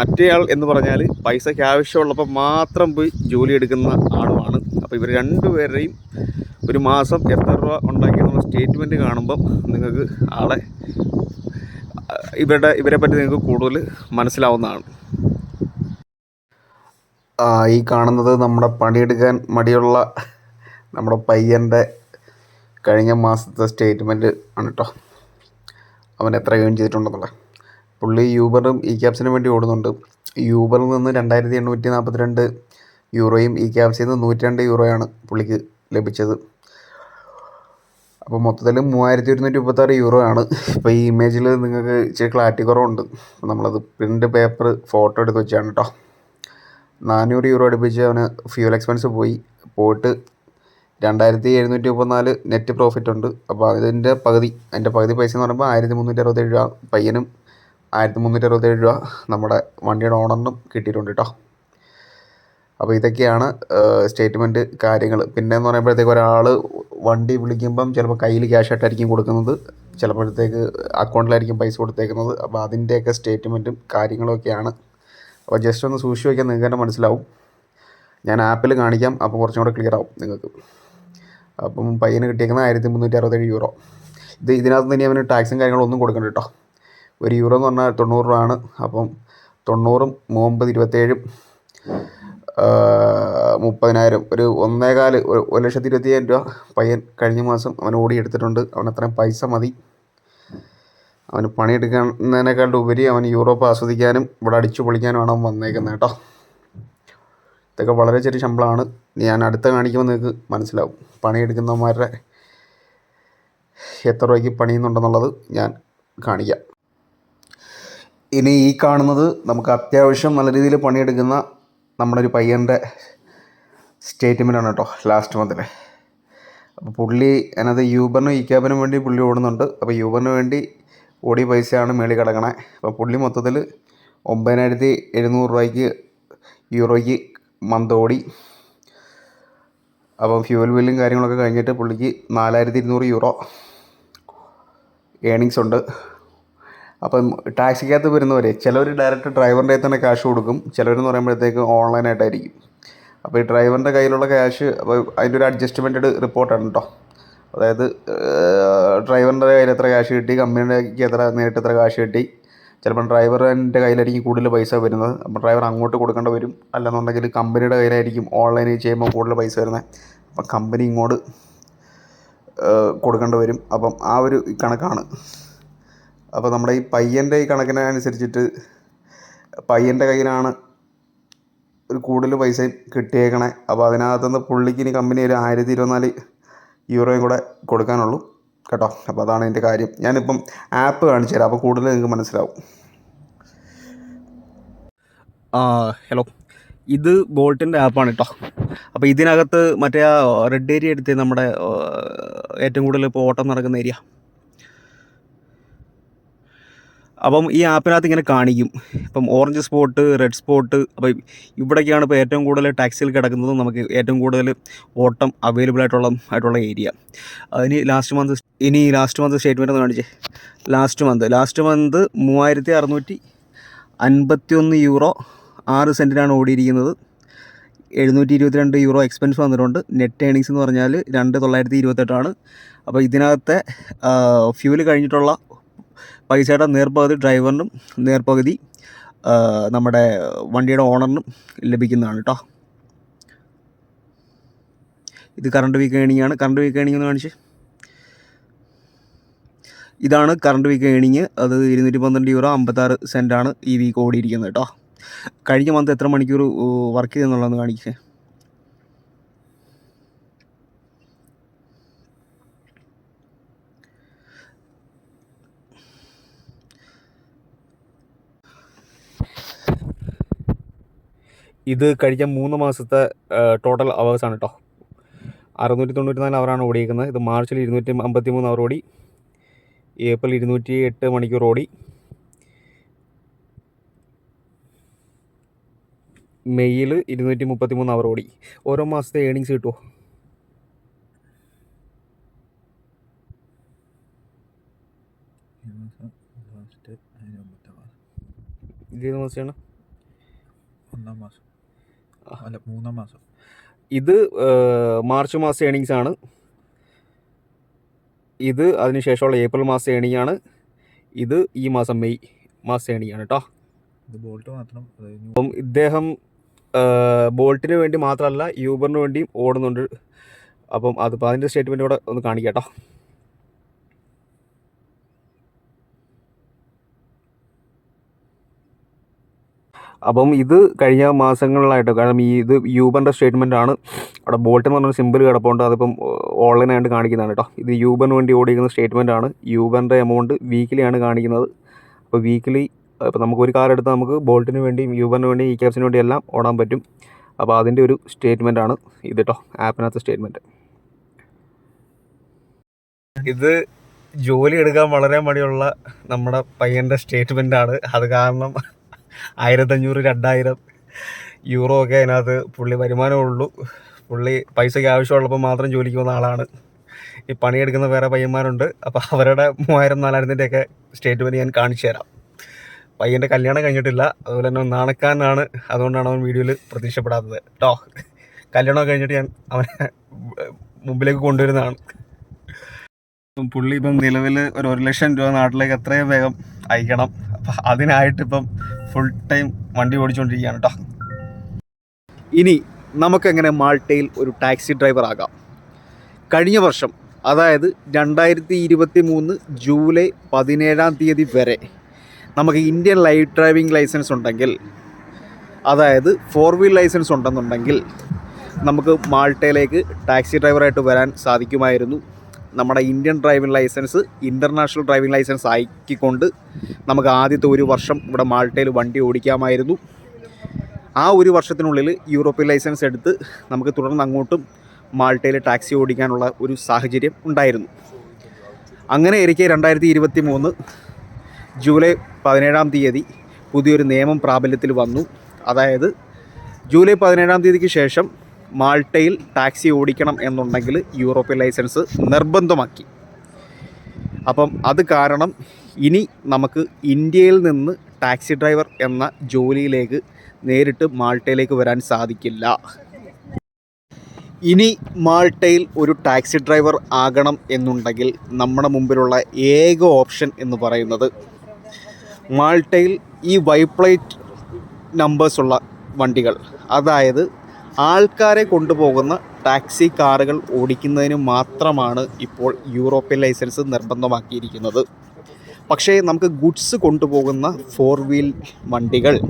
മറ്റേയാൾ എന്ന് പറഞ്ഞാൽ പൈസയ്ക്ക് ആവശ്യമുള്ളപ്പോൾ മാത്രം പോയി ജോലി എടുക്കുന്ന ആളുമാണ്. അപ്പോൾ ഇവർ രണ്ടുപേരുടെയും ഒരു മാസം എത്ര രൂപ ഉണ്ടാക്കിയെന്നുള്ള സ്റ്റേറ്റ്മെന്റ് കാണുമ്പം നിങ്ങൾക്ക് ആളെ ഇവരുടെ ഇവരെ പറ്റി നിങ്ങൾക്ക് കൂടുതൽ മനസ്സിലാവുന്നതാണ്. ഈ കാണുന്നത് നമ്മുടെ പണിയെടുക്കാൻ മടിയുള്ള നമ്മുടെ പയ്യന്റെ കഴിഞ്ഞ മാസത്തെ സ്റ്റേറ്റ്മെന്റ് ആണ് കേട്ടോ അവൻ എത്ര ഏൺ ചെയ്തിട്ടുണ്ടെന്നുള്ളത് പുള്ളി യൂബറും ഇ ക്യാബ്സിനും വേണ്ടി ഓടുന്നുണ്ട്. യൂബറിൽ നിന്ന് രണ്ടായിരത്തി എണ്ണൂറ്റി നാൽപ്പത്തിരണ്ട് യൂറോയും ഇ ക്യാബ്സിൽ നിന്ന് നൂറ്റി രണ്ട് യൂറോയാണ് പുള്ളിക്ക് ലഭിച്ചത്. അപ്പോൾ മൊത്തത്തിൽ മൂവായിരത്തി ഒരുന്നൂറ്റി മുപ്പത്താറ് യൂറോ ആണ്. ഇപ്പോൾ ഈ ഇമേജിൽ നിങ്ങൾക്ക് ഇച്ചിരി ക്ലാരിറ്റി കുറവുണ്ട്. അപ്പോൾ നമ്മളത് പ്രിന്റ് പേപ്പർ ഫോട്ടോ എടുത്ത് വെച്ചാണ് കേട്ടോ നാനൂറ് യൂറോ അടുപ്പിച്ച് അവന് ഫ്യൂൽ എക്സ്പെൻസ് പോയി. പോയിട്ട് രണ്ടായിരത്തി എഴുന്നൂറ്റി മുപ്പത്തിനാല് നെറ്റ് പ്രോഫിറ്റ് ഉണ്ട്. അപ്പോൾ അതിന്റെ പകുതി അതിന്റെ പകുതി പൈസ എന്ന് പറയുമ്പോൾ ആയിരത്തി മുന്നൂറ്റി അറുപത്തേഴ് രൂപ പയ്യനും ആയിരത്തി മുന്നൂറ്റി അറുപത്തേഴ് രൂപ നമ്മുടെ വണ്ടിയുടെ ഓണറിനും കിട്ടിയിട്ടുണ്ട് കേട്ടോ അപ്പോൾ ഇതൊക്കെയാണ് സ്റ്റേറ്റ്മെന്റ് കാര്യങ്ങൾ പിന്നെ എന്ന് പറയുമ്പോഴത്തേക്ക് ഒരാൾ വണ്ടി വിളിക്കുമ്പം ചിലപ്പോൾ കയ്യിൽ ക്യാഷ് ആയിട്ടായിരിക്കും കൊടുക്കുന്നത്. ചിലപ്പോഴത്തേക്ക് അക്കൗണ്ടിലായിരിക്കും പൈസ കൊടുത്തേക്കുന്നത്. അപ്പോൾ അതിന്റെയൊക്കെ സ്റ്റേറ്റ്മെന്റും കാര്യങ്ങളൊക്കെയാണ് അപ്പോൾ ജസ്റ്റ് ഒന്ന് സൂക്ഷിച്ച് വയ്ക്കാൻ നിങ്ങൾക്ക് തന്നെ മനസ്സിലാവും. ഞാൻ ആപ്പിൽ കാണിക്കാം അപ്പോൾ കുറച്ചും കൂടെ ക്ലിയർ ആവും നിങ്ങൾക്ക്. അപ്പം പയ്യന് കിട്ടിയേക്കുന്നത് ആയിരത്തി മുന്നൂറ്റി അറുപത്തേഴ് യൂറോ. ഇത് ഇതിനകത്ത് ഇനി അവന് ടാക്സും കാര്യങ്ങളൊന്നും കൊടുക്കണ്ട കേട്ടോ ഒരു യൂറോ എന്ന് പറഞ്ഞാൽ തൊണ്ണൂറ് രൂപ ആണ്. അപ്പം തൊണ്ണൂറും ഒമ്പത് ഇരുപത്തേഴും മുപ്പതിനായിരം. ഒരു ഒന്നേകാൽ ഒരു ലക്ഷത്തി ഇരുപത്തിയായിരം രൂപ പയ്യൻ കഴിഞ്ഞ മാസം അവൻ ഓടിയെടുത്തിട്ടുണ്ട് അവൻ അത്രയും പൈസ മതി. അവന് പണിയെടുക്കുന്നതിനേക്കാളും ഉപരി അവൻ യൂറോപ്പ് ആസ്വദിക്കാനും ഇവിടെ അടിച്ചു പൊളിക്കാനുമാണ് അവൻ വന്നേക്കുന്നത് കേട്ടോ ഇതൊക്കെ വളരെ ചെറിയ ശമ്പളമാണ്. ഞാൻ അടുത്ത കാണിക്കുമ്പോൾ നിങ്ങൾക്ക് മനസ്സിലാവും. പണിയെടുക്കുന്നവന്മാരുടെ എത്ര രൂപയ്ക്ക് പണിയുന്നുണ്ടെന്നുള്ളത് ഞാൻ കാണിക്കാം. ഇനി ഈ കാണുന്നത് നമുക്ക് അത്യാവശ്യം നല്ല രീതിയിൽ പണിയെടുക്കുന്ന നമ്മുടെ ഒരു പയ്യന്റെ സ്റ്റേറ്റ്മെന്റാണ് കേട്ടോ ലാസ്റ്റ് മന്തിലെ. അപ്പോൾ പുള്ളി അതിനകത്ത് യൂബറിനും ഈ ക്യാബിനും വേണ്ടി പുള്ളി ഓടുന്നുണ്ട്. അപ്പോൾ യൂബറിന് വേണ്ടി ഓടിയ പൈസയാണ് മേളി കിടക്കണേ. അപ്പോൾ പുള്ളി മൊത്തത്തിൽ ഒമ്പതിനായിരത്തി എഴുന്നൂറ് രൂപയ്ക്ക് യൂറോയ്ക്ക് മന്ത് ഓടി അപ്പം ഫ്യൂവൽ ബില്ലും കാര്യങ്ങളൊക്കെ കഴിഞ്ഞിട്ട് പുള്ളിക്ക് നാലായിരത്തി ഇരുന്നൂറ് യൂറോ ഏണിങ്സ് ഉണ്ട്. അപ്പം ടാക്സിക്കകത്ത് വരുന്നവരെ ചിലർ ഡയറക്റ്റ് ഡ്രൈവറിന്റെ തന്നെ ക്യാഷ് കൊടുക്കും ചിലവരെന്ന് പറയുമ്പോഴത്തേക്ക് ഓൺലൈനായിട്ടായിരിക്കും. അപ്പോൾ ഈ ഡ്രൈവറിന്റെ കയ്യിലുള്ള ക്യാഷ് അപ്പോൾ അതിന്റെ ഒരു അഡ്ജസ്റ്റ്മെന്റഡ് റിപ്പോർട്ടാണ് കേട്ടോ. അതായത് ഡ്രൈവറിന്റെ കയ്യിൽ എത്ര ക്യാഷ് കിട്ടി കമ്പനിയുടെ എത്ര നേരിട്ട് എത്ര ക്യാഷ് കിട്ടി ചിലപ്പം ഡ്രൈവറിന്റെ കയ്യിലായിരിക്കും കൂടുതൽ പൈസ വരുന്നത്. അപ്പോൾ ഡ്രൈവർ അങ്ങോട്ട് കൊടുക്കേണ്ടി വരും. അല്ലെന്നുണ്ടെങ്കിൽ കമ്പനിയുടെ കയ്യിലായിരിക്കും ഓൺലൈനിൽ ചെയ്യുമ്പോൾ കൂടുതൽ പൈസ വരുന്നത്. അപ്പം കമ്പനി ഇങ്ങോട്ട് കൊടുക്കേണ്ടി വരും. അപ്പം ആ ഒരു കണക്കാണ്. അപ്പോൾ നമ്മുടെ ഈ പയ്യന്റെ ഈ കണക്കിനനുസരിച്ചിട്ട് പയ്യന്റെ കയ്യിലാണ് ഒരു കൂടുതൽ പൈസ കിട്ടിയേക്കണേ. അപ്പോൾ അതിനകത്തുനിന്ന് പുള്ളിക്ക് ഇനി കമ്പനി ഒരു ആയിരത്തി ഇരുപത്തിനാല് യൂറോയും കൂടെ കൊടുക്കാനുള്ളൂ. കേട്ടോ? അപ്പോൾ അതാണ് എന്റെ കാര്യം. ഞാനിപ്പം ആപ്പ് കാണിച്ചു തരാം. അപ്പോൾ കൂടുതൽ നിങ്ങൾക്ക് മനസ്സിലാവും. ഹലോ ഇത് ബോൾട്ടിന്റെ ആപ്പാണ് കേട്ടോ അപ്പോൾ ഇതിനകത്ത് മറ്റേ ആ റെഡ് ഏരിയ എടുത്ത് നമ്മുടെ ഏറ്റവും കൂടുതൽ ഇപ്പോൾ ഓട്ടം നടക്കുന്ന ഏരിയ അപ്പം ഈ ആപ്പിനകത്ത് ഇങ്ങനെ കാണിക്കും. ഇപ്പം ഓറഞ്ച് സ്പോട്ട് റെഡ് സ്പോട്ട് അപ്പം ഇവിടേക്കാണ് ഇപ്പോൾ ഏറ്റവും കൂടുതൽ ടാക്സിയിൽ കിടക്കുന്നത് നമുക്ക് ഏറ്റവും കൂടുതൽ ഓട്ടം അവൈലബിൾ ആയിട്ടുള്ള ആയിട്ടുള്ള ഏരിയ അതിന് ലാസ്റ്റ് മന്ത് ഇനി ലാസ്റ്റ് മന്ത് സ്റ്റേറ്റ്മെന്റ് ഒന്ന് കാണിച്ചേ. ലാസ്റ്റ് മന്ത് ലാസ്റ്റ് മന്ത് മൂവായിരത്തി അറുന്നൂറ്റി അൻപത്തി ഒന്ന് യൂറോ ആറ് സെന്റിനാണ് ഓടിയിരിക്കുന്നത്. എഴുന്നൂറ്റി ഇരുപത്തിരണ്ട് യൂറോ എക്സ്പെൻസ് വന്നിട്ടുണ്ട്. നെറ്റ് ഏണിങ്സ് എന്ന് പറഞ്ഞാൽ രണ്ട് തൊള്ളായിരത്തി ഇരുപത്തെട്ടാണ് അപ്പോൾ ഇതിനകത്തെ ഫ്യൂൽ കഴിഞ്ഞിട്ടുള്ള പൈസയുടെ നേർപകുതി ഡ്രൈവറിനും നേർപകുതി നമ്മുടെ വണ്ടിയുടെ ഓണറിനും ലഭിക്കുന്നതാണ് കേട്ടോ ഇത് കറണ്ട് വീക്ക് ഏണിംഗ് ആണ്. കറണ്ട് വീക്ക് ഏണിംഗ് എന്ന് കാണിച്ച്. ഇതാണ് കറണ്ട് വീക്ക് ഏണിങ് അത് ഇരുന്നൂറ്റി പന്ത്രണ്ട് യൂറോ അമ്പത്താറ് സെന്റാണ് ഈ വീക്ക് ഓടിയിരിക്കുന്നത് കേട്ടോ കഴിഞ്ഞ മന്ത് എത്ര മണിക്കൂർ വർക്ക് ചെയ്തെന്നുള്ളതെന്ന് കാണിക്കേ. ഇത് കഴിഞ്ഞ മൂന്ന് മാസത്തെ ടോട്ടൽ അവേഴ്സ് ആണ് കേട്ടോ അറുന്നൂറ്റി തൊണ്ണൂറ്റി നാല് അവറാണ് ഓടിയിരിക്കുന്നത് ഇത് മാർച്ചിൽ ഇരുന്നൂറ്റി അമ്പത്തി മൂന്ന് അവർ ഓടി. ഏപ്രിൽ ഇരുന്നൂറ്റി എട്ട് മണിക്കൂർ ഓടി. മെയ്യിൽ ഇരുന്നൂറ്റി മുപ്പത്തി മൂന്ന് അവർ ഓടി. ഓരോ മാസത്തെ ഏണിങ്സ് കിട്ടുമോ ഇത് ഏത് മാസമാണ് ഒന്നാം മാസം. അല്ല മൂന്നാം മാസം. ഇത് ഏഹ്, മാർച്ച് മാസം ഏണിങ്സ് ആണ്. ഇത് അതിനുശേഷമുള്ള ഏപ്രിൽ മാസം ഏണിംഗ് ആണ്. ഇത് ഈ മാസം മെയ് മാസം ഏണിംഗ് ആണ് കേട്ടോ ഇത് ബോൾട്ട് മാത്രം. അത് കഴിഞ്ഞു അപ്പം ഇദ്ദേഹം ബോൾട്ടിന് വേണ്ടി മാത്രമല്ല യൂബറിന് വേണ്ടിയും ഓടുന്നുണ്ട്. അപ്പം അതിപ്പോൾ അതിന്റെ സ്റ്റേറ്റ്മെന്റ് കൂടെ ഒന്ന് കാണിക്കട്ടോ കേട്ടോ. അപ്പം ഇത് കഴിഞ്ഞ മാസങ്ങളിലായിട്ട് കാരണം ഈ ഇത് യൂബറിന്റെ സ്റ്റേറ്റ്മെന്റ് ആണ്. അവിടെ ബോൾട്ട് എന്ന് പറഞ്ഞൊരു സിമ്പിൾ കിടപ്പുണ്ട്. അതിപ്പം ഓൺലൈനായിട്ട് കാണിക്കുന്നതാണ് കേട്ടോ. ഇത് യൂബറിന് വേണ്ടി ഓടിക്കുന്ന സ്റ്റേറ്റ്മെന്റ് ആണ്. യൂബറിന്റെ എമൗണ്ട് വീക്കിലിയാണ് കാണിക്കുന്നത്. അപ്പോൾ വീക്കിലി ഇപ്പോൾ നമുക്ക് ഒരു കാർ എടുത്താൽ നമുക്ക് ബോൾട്ടിന് വേണ്ടിയും യൂബറിന് വേണ്ടിയും ഈ ക്യാബ്സിന് വേണ്ടിയും എല്ലാം ഓടാൻ പറ്റും. അപ്പോൾ അതിന്റെ ഒരു സ്റ്റേറ്റ്മെന്റ് ആണ് ഇത് കേട്ടോ ആപ്പിനകത്ത് സ്റ്റേറ്റ്മെന്റ് ഇത് ജോലി എടുക്കാൻ വളരെ മടിയുള്ള നമ്മുടെ പയ്യന്റെ സ്റ്റേറ്റ്മെന്റ് ആണ്. അത് കാരണം ആയിരത്തഞ്ഞൂറ് രണ്ടായിരം യൂറോ ഒക്കെ അതിനകത്ത് പുള്ളി വരുമാനമുള്ളൂ പുള്ളി പൈസയ്ക്ക് ആവശ്യമുള്ളപ്പോൾ മാത്രം ജോലിക്ക് പോകുന്ന ആളാണ്. ഈ പണിയെടുക്കുന്ന വേറെ പയ്യന്മാരുണ്ട്. അപ്പോൾ അവരുടെ മൂവായിരം നാലായിരത്തിന്റെയൊക്കെ സ്റ്റേറ്റ്മെന്റ് ഞാൻ കാണിച്ചു തരാം. പയ്യന്റെ കല്യാണം കഴിഞ്ഞിട്ടില്ല. അതുപോലെ തന്നെ നാണക്കാനാണ് അതുകൊണ്ടാണ് അവൻ വീഡിയോയിൽ പ്രത്യക്ഷപ്പെടാത്തത് കേട്ടോ കല്യാണം കഴിഞ്ഞിട്ട് ഞാൻ അവനെ മുമ്പിലേക്ക് കൊണ്ടുവരുന്നതാണ്. പുള്ളി ഇപ്പം നിലവിൽ ഒരു ഒരു ലക്ഷം രൂപ നാട്ടിലേക്ക് എത്രയും വേഗം അയക്കണം. അപ്പം അതിനായിട്ട് ഇപ്പം ഫുൾ ടൈം വണ്ടി ഓടിച്ചുകൊണ്ടിരിക്കുകയാണ് കേട്ടോ ഇനി നമുക്കെങ്ങനെ മാൾട്ടയിൽ ഒരു ടാക്സി ഡ്രൈവർ ആകാം? കഴിഞ്ഞ വർഷം അതായത് രണ്ടായിരത്തി ഇരുപത്തി മൂന്ന് ജൂലൈ പതിനേഴാം തീയതി വരെ നമുക്ക് ഇന്ത്യൻ ലൈവ് ഡ്രൈവിംഗ് ലൈസൻസ് ഉണ്ടെങ്കിൽ അതായത് ഫോർ വീൽ ലൈസൻസ് ഉണ്ടെന്നുണ്ടെങ്കിൽ നമുക്ക് മാൾട്ടയിലേക്ക് ടാക്സി ഡ്രൈവറായിട്ട് വരാൻ സാധിക്കുമായിരുന്നു. നമ്മുടെ Indian driving licence international driving licence ആക്കിക്കൊണ്ട് നമുക്ക് ആദ്യത്തെ ഒരു വർഷം ഇവിടെ മാൾട്ടയിൽ വണ്ടി ഓടിക്കാമായിരുന്നു. ആ ഒരു വർഷത്തിനുള്ളിൽ യൂറോപ്യൻ ലൈസൻസ് എടുത്ത് നമുക്ക് തുടർന്ന് അങ്ങോട്ടും മാൾട്ടയിൽ ടാക്സി ഓടിക്കാനുള്ള ഒരു സാഹചര്യം ഉണ്ടായിരുന്നു. അങ്ങനെ ഇരിക്കെ രണ്ടായിരത്തി ഇരുപത്തി മൂന്ന് ജൂലൈ പതിനേഴാം തീയതി പുതിയൊരു നിയമം പ്രാബല്യത്തിൽ വന്നു. അതായത് ജൂലൈ പതിനേഴാം തീയതിക്ക് ശേഷം മാൾട്ടയിൽ ടാക്സി ഓടിക്കണം എന്നുണ്ടെങ്കിൽ യൂറോപ്യൻ ലൈസൻസ് നിർബന്ധമാക്കി. അപ്പം അത് കാരണം ഇനി നമുക്ക് ഇന്ത്യയിൽ നിന്ന് ടാക്സി ഡ്രൈവർ എന്ന ജോലിയിലേക്ക് നേരിട്ട് മാൾട്ടയിലേക്ക് വരാൻ സാധിക്കില്ല. ഇനി മാൾട്ടയിൽ ഒരു ടാക്സി ഡ്രൈവർ ആകണം എന്നുണ്ടെങ്കിൽ നമ്മുടെ മുമ്പിലുള്ള ഏക ഓപ്ഷൻ എന്ന് പറയുന്നത് മാൾട്ടയിൽ ഈ വൈപ്ലേറ്റ് നമ്പേഴ്സുള്ള വണ്ടികൾ. അതായത് ആൾക്കാരെ കൊണ്ടുപോകുന്ന ടാക്സി കാറുകൾ ഓടിക്കുന്നതിന് മാത്രമാണ് ഇപ്പോൾ യൂറോപ്യൻ ലൈസൻസ് നിർബന്ധമാക്കിയിരിക്കുന്നത്. പക്ഷേ നമുക്ക് ഗുഡ്സ് കൊണ്ടുപോകുന്ന ഫോർ വീൽ വണ്ടികൾ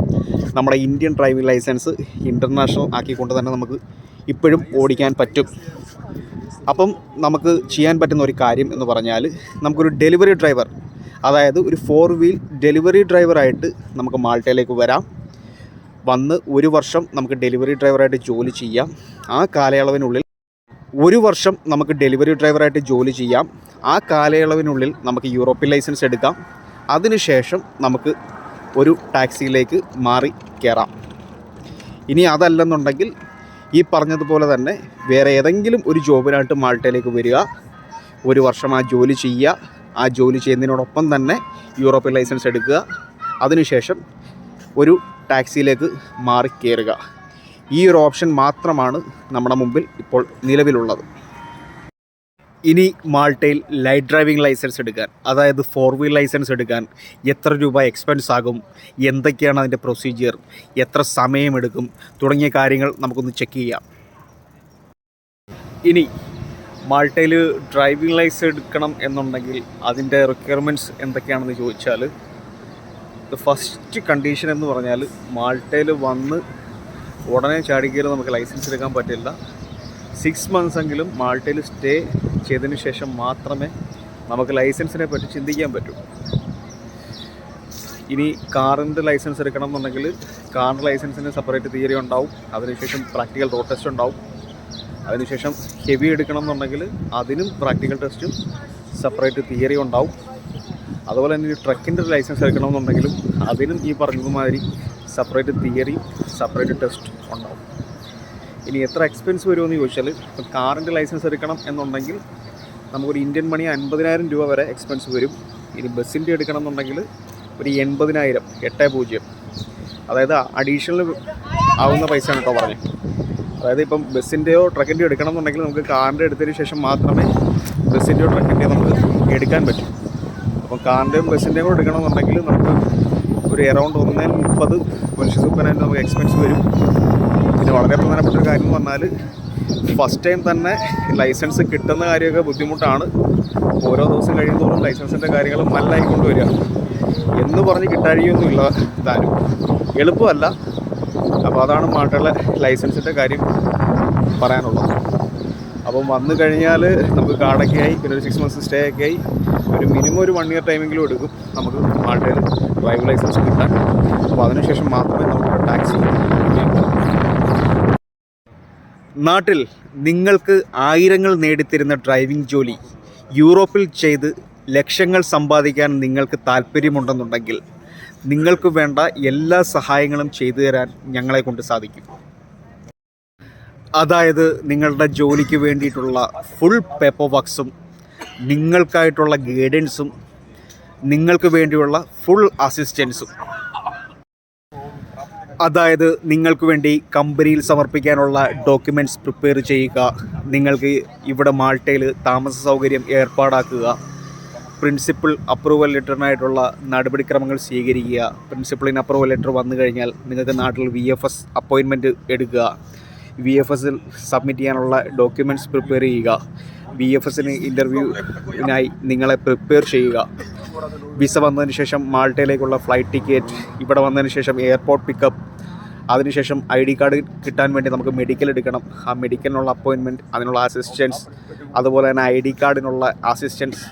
നമ്മുടെ ഇന്ത്യൻ ഡ്രൈവിംഗ് ലൈസൻസ് ഇന്റർനാഷണൽ ആക്കിക്കൊണ്ട് തന്നെ നമുക്ക് ഇപ്പോഴും ഓടിക്കാൻ പറ്റും. അപ്പം നമുക്ക് ചെയ്യാൻ പറ്റുന്ന ഒരു കാര്യം എന്ന് പറഞ്ഞാൽ നമുക്കൊരു ഡെലിവറി ഡ്രൈവർ അതായത് ഒരു ഫോർ വീൽ ഡെലിവറി ഡ്രൈവറായിട്ട് നമുക്ക് മാൾട്ടയിലേക്ക് വരാം. വന്ന് ഒരു വർഷം നമുക്ക് ഡെലിവറി ഡ്രൈവറായിട്ട് ജോലി ചെയ്യാം. ആ കാലയളവിനുള്ളിൽ ഒരു വർഷം നമുക്ക് ഡെലിവറി ഡ്രൈവറായിട്ട് ജോലി ചെയ്യാം. ആ കാലയളവിനുള്ളിൽ നമുക്ക് യൂറോപ്യൻ ലൈസൻസ് എടുക്കാം. അതിനുശേഷം നമുക്ക് ഒരു ടാക്സിയിലേക്ക് മാറി കയറാം. ഇനി അതല്ലെന്നുണ്ടെങ്കിൽ ഈ പറഞ്ഞതുപോലെ തന്നെ വേറെ ഏതെങ്കിലും ഒരു ജോബിനായിട്ട് മാൾട്ടയിലേക്ക് വരിക. ഒരു വർഷം ആ ജോലി ചെയ്യുക. ആ ജോലി ചെയ്യുന്നതിനോടൊപ്പം തന്നെ യൂറോപ്യൻ ലൈസൻസ് എടുക്കുക. അതിനുശേഷം ഒരു ടാക്സിയിലേക്ക് മാറി കയറുക. ഈ ഒരു ഓപ്ഷൻ മാത്രമാണ് നമ്മുടെ മുമ്പിൽ ഇപ്പോൾ നിലവിലുള്ളത്. ഇനി മാൾട്ടയിൽ ലൈറ്റ് ഡ്രൈവിംഗ് ലൈസൻസ് എടുക്കാൻ അതായത് ഫോർ വീൽ ലൈസൻസ് എടുക്കാൻ എത്ര രൂപ എക്സ്പെൻസ് ആകും എന്തൊക്കെയാണ് അതിന്റെ പ്രൊസീജിയർ എത്ര സമയമെടുക്കും തുടങ്ങിയ കാര്യങ്ങൾ നമുക്കൊന്ന് ചെക്ക് ചെയ്യാം. ഇനി മാൾട്ടയിൽ ഡ്രൈവിംഗ് ലൈസൻസ് എടുക്കണം എന്നുണ്ടെങ്കിൽ അതിന്റെ റിക്വയർമെന്റ്സ് എന്തൊക്കെയാണെന്ന് ചോദിച്ചാൽ ഫസ്റ്റ് കണ്ടീഷൻ എന്ന് പറഞ്ഞാൽ മാൾട്ടയിൽ വന്ന് ഉടനെ ചാടിക്കയറി നമുക്ക് ലൈസൻസ് എടുക്കാൻ പറ്റില്ല. സിക്സ് മന്ത്സ് എങ്കിലും മാൾട്ടയിൽ സ്റ്റേ ചെയ്തതിന് ശേഷം മാത്രമേ നമുക്ക് ലൈസൻസിനെ പറ്റി ചിന്തിക്കാൻ പറ്റൂ. ഇനി കാറിന്റെ ലൈസൻസ് എടുക്കണം എന്നുണ്ടെങ്കിൽ കാറിന്റെ ലൈസൻസിന് സെപ്പറേറ്റ് തിയറി ഉണ്ടാവും. അതിനുശേഷം പ്രാക്ടിക്കൽ റോഡ് ടെസ്റ്റ് ഉണ്ടാവും. അതിനുശേഷം ഹെവി എടുക്കണം എന്നുണ്ടെങ്കിൽ അതിനും പ്രാക്ടിക്കൽ ടെസ്റ്റും സെപ്പറേറ്റ് തിയറി ഉണ്ടാവും. അതുപോലെ തന്നെ ട്രക്കിന്റെ ട്രക്കിന്റെ ലൈസൻസ് എടുക്കണമെന്നുണ്ടെങ്കിലും അതിനും ഈ പറഞ്ഞതുമാതിരി സെപ്പറേറ്റ് തിയറി സെപ്പറേറ്റ് ടെസ്റ്റ് ഉണ്ടാവും. ഇനി എത്ര എക്സ്പെൻസ് വരുമെന്ന് ചോദിച്ചാൽ ഇപ്പം കാറിന്റെ ലൈസൻസ് എടുക്കണം എന്നുണ്ടെങ്കിൽ നമുക്കൊരു ഇന്ത്യൻ മണി അൻപതിനായിരം രൂപ വരെ എക്സ്പെൻസ് വരും. ഇനി ബസ്സിന്റെ എടുക്കണം എന്നുണ്ടെങ്കിൽ ഒരു എൺപതിനായിരം എട്ട് പൂജ്യം. അതായത് അഡീഷണൽ ആവുന്ന പൈസയാണ് കേട്ടോ പറഞ്ഞത്. അതായത് ഇപ്പം ബസ്സിന്റെയോ ട്രക്കിന്റെയോ എടുക്കണം എന്നുണ്ടെങ്കിൽ നമുക്ക് കാറിന്റെ എടുത്തതിന് ശേഷം മാത്രമേ ബസ്സിന്റെയോ ട്രക്കിന്റെയോ നമുക്ക് എടുക്കാൻ പറ്റൂ. അപ്പം കാറിന്റെയും ബസ്സിന്റെയും കൂടെ എടുക്കണമെന്നുണ്ടെങ്കിൽ നമുക്ക് ഒരു എറൗണ്ട് ഒന്നേ മുപ്പത് മനുഷ്യ സൂപ്പനായിട്ട് നമുക്ക് എക്സ്പെൻസ് വരും. പിന്നെ വളരെ പ്രധാനപ്പെട്ട ഒരു കാര്യം എന്ന് പറഞ്ഞാൽ ഫസ്റ്റ് ടൈം തന്നെ ലൈസൻസ് കിട്ടുന്ന കാര്യമൊക്കെ ബുദ്ധിമുട്ടാണ്. ഓരോ ദിവസം കഴിയുന്നതോറും ലൈസൻസിന്റെ കാര്യങ്ങൾ മല്ലായിക്കൊണ്ട് വരിക എന്ന് പറഞ്ഞ് കിട്ടാഴിയൊന്നുമില്ല താനും എളുപ്പമല്ല. അപ്പോൾ അതാണ് മാട്ടുള്ള ലൈസൻസിന്റെ കാര്യം പറയാനുള്ളത്. അപ്പം വന്നു കഴിഞ്ഞാൽ നമുക്ക് കാർഡൊക്കെ ആയി പിന്നെ ഒരു സിക്സ് മന്ത്സ് സ്റ്റേ ഒക്കെ ആയി. ഒരു മിനിമം ഒരു വൺ ഇയർ ടൈമെങ്കിലും എടുക്കും. നമുക്ക് മാട്ടയിൽ ഡ്രൈവിംഗ് ലൈസൻസ് കിട്ടാൻ. അപ്പോൾ അതിനുശേഷം മാത്രമേ നമുക്ക് ടാക്സി നാട്ടിൽ നിങ്ങൾക്ക് ആയിരങ്ങൾ നേടിത്തരുന്ന ഡ്രൈവിംഗ് ജോലി യൂറോപ്പിൽ ചെയ്ത് ലക്ഷങ്ങൾ സമ്പാദിക്കാൻ നിങ്ങൾക്ക് താല്പര്യമുണ്ടെന്നുണ്ടെങ്കിൽ നിങ്ങൾക്ക് വേണ്ട എല്ലാ സഹായങ്ങളും ചെയ്തു തരാൻ ഞങ്ങളെ കൊണ്ട് സാധിക്കും. അതായത് നിങ്ങളുടെ ജോലിക്ക് വേണ്ടിയിട്ടുള്ള ഫുൾ പേപ്പർ വർക്ക്സും നിങ്ങൾക്കായിട്ടുള്ള ഗൈഡൻസും നിങ്ങൾക്ക് വേണ്ടിയുള്ള ഫുൾ അസിസ്റ്റൻസും അതായത് നിങ്ങൾക്ക് വേണ്ടി കമ്പനിയിൽ സമർപ്പിക്കാനുള്ള ഡോക്യുമെന്റ്സ് പ്രിപ്പയർ ചെയ്യുക നിങ്ങൾക്ക് ഇവിടെ മാൾട്ടയിൽ താമസ സൗകര്യം ഏർപ്പാടാക്കുക പ്രിൻസിപ്പൽ അപ്രൂവൽ ലെറ്ററിനായിട്ടുള്ള നടപടിക്രമങ്ങൾ സ്വീകരിക്കുക. പ്രിൻസിപ്പളിന് അപ്രൂവൽ ലെറ്റർ വന്നു കഴിഞ്ഞാൽ നിങ്ങൾക്ക് നാട്ടിൽ വി എഫ് എസ് അപ്പോയിൻമെന്റ് എടുക്കുക. വി എഫ് എസിൽ സബ്മിറ്റ് ചെയ്യാനുള്ള ഡോക്യുമെന്റ്സ് പ്രിപ്പയർ ചെയ്യുക. വി എഫ് എസിന് ഇന്റർവ്യൂവിനായി നിങ്ങളെ പ്രിപ്പയർ ചെയ്യുക. വിസ വന്നതിന് ശേഷം മാൾട്ടയിലേക്കുള്ള ഫ്ലൈറ്റ് ടിക്കറ്റ് ഇവിടെ വന്നതിന് ശേഷം എയർപോർട്ട് പിക്കപ്പ് അതിനുശേഷം ഐ ഡി കാർഡ് കിട്ടാൻ വേണ്ടി നമുക്ക് മെഡിക്കൽ എടുക്കണം. ആ മെഡിക്കലിനുള്ള അപ്പോയിൻമെന്റ് അതിനുള്ള അസിസ്റ്റൻസ് അതുപോലെ തന്നെ ഐ ഡി കാർഡിനുള്ള അസിസ്റ്റൻസ്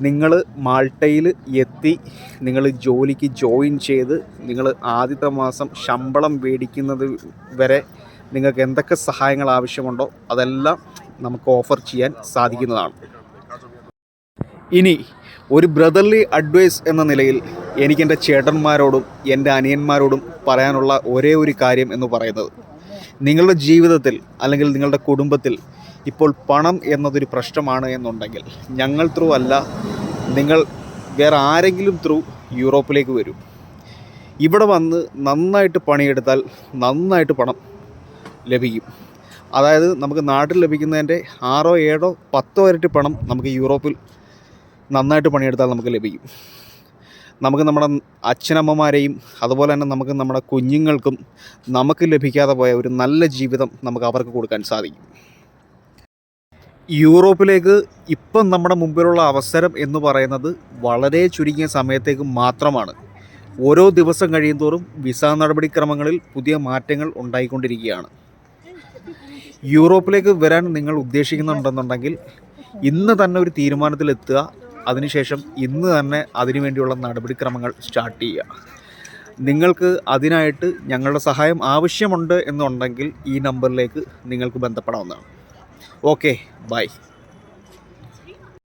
നിങ്ങൾ മാൾട്ടയിൽ എത്തി നിങ്ങൾ ജോലിക്ക് ജോയിൻ ചെയ്ത് നിങ്ങൾ ആദ്യത്തെ മാസം ശമ്പളം മേടിക്കുന്നത് വരെ നിങ്ങൾക്ക് എന്തൊക്കെ സഹായങ്ങൾ ആവശ്യമുണ്ടോ അതെല്ലാം നമുക്ക് ഓഫർ ചെയ്യാൻ സാധിക്കുന്നതാണ്. ഇനി ഒരു ബ്രദർലി അഡ്വൈസ് എന്ന നിലയിൽ എനിക്ക് എന്റെ ചേട്ടന്മാരോടും എന്റെ അനിയന്മാരോടും പറയാനുള്ള ഒരേ ഒരു കാര്യം എന്ന് പറയുന്നത് നിങ്ങളുടെ ജീവിതത്തിൽ അല്ലെങ്കിൽ നിങ്ങളുടെ കുടുംബത്തിൽ ഇപ്പോൾ പണം എന്നതൊരു പ്രശ്നമാണ് എന്നുണ്ടെങ്കിൽ ഞങ്ങൾ ത്രൂ അല്ല നിങ്ങൾ വേറെ ആരെങ്കിലും ത്രൂ യൂറോപ്പിലേക്ക് വരും. ഇവിടെ വന്ന് നന്നായിട്ട് പണിയെടുത്താൽ നന്നായിട്ട് പണം ലഭിക്കും. അതായത് നമുക്ക് നാട്ടിൽ ലഭിക്കുന്നതിന്റെ ആറോ ഏഴോ പത്തോ ഇരട്ടി പണം നമുക്ക് യൂറോപ്പിൽ നന്നായിട്ട് പണിയെടുത്താൽ നമുക്ക് ലഭിക്കും. നമുക്ക് നമ്മുടെ അച്ഛനമ്മമാരെയും അതുപോലെ തന്നെ നമുക്ക് നമ്മുടെ കുഞ്ഞുങ്ങൾക്കും നമുക്ക് ലഭിക്കാതെ പോയ ഒരു നല്ല ജീവിതം നമുക്ക് അവർക്ക് കൊടുക്കാൻ സാധിക്കും. യൂറോപ്പിലേക്ക് ഇപ്പം നമ്മുടെ മുമ്പിലുള്ള അവസരം എന്ന് പറയുന്നത് വളരെ ചുരുങ്ങിയ സമയത്തേക്ക് മാത്രമാണ്. ഓരോ ദിവസം കഴിയുന്തോറും വിസ നടപടിക്രമങ്ങളിൽ പുതിയ മാറ്റങ്ങൾ ഉണ്ടായിക്കൊണ്ടിരിക്കുകയാണ്. യൂറോപ്പിലേക്ക് വരാൻ നിങ്ങൾ ഉദ്ദേശിക്കുന്നുണ്ടെന്നുണ്ടെങ്കിൽ ഇന്ന് തന്നെ ഒരു തീരുമാനത്തിലെത്തുക അതിനുശേഷം ഇന്ന് തന്നെ അതിനു വേണ്ടിയുള്ള നടപടിക്രമങ്ങൾ സ്റ്റാർട്ട് ചെയ്യുക. നിങ്ങൾക്ക് അതിനായിട്ട് ഞങ്ങളുടെ സഹായം ആവശ്യമുണ്ട് എന്നുണ്ടെങ്കിൽ ഈ നമ്പറിലേക്ക് നിങ്ങൾക്ക് ബന്ധപ്പെടാവുന്നതാണ്. Okay bye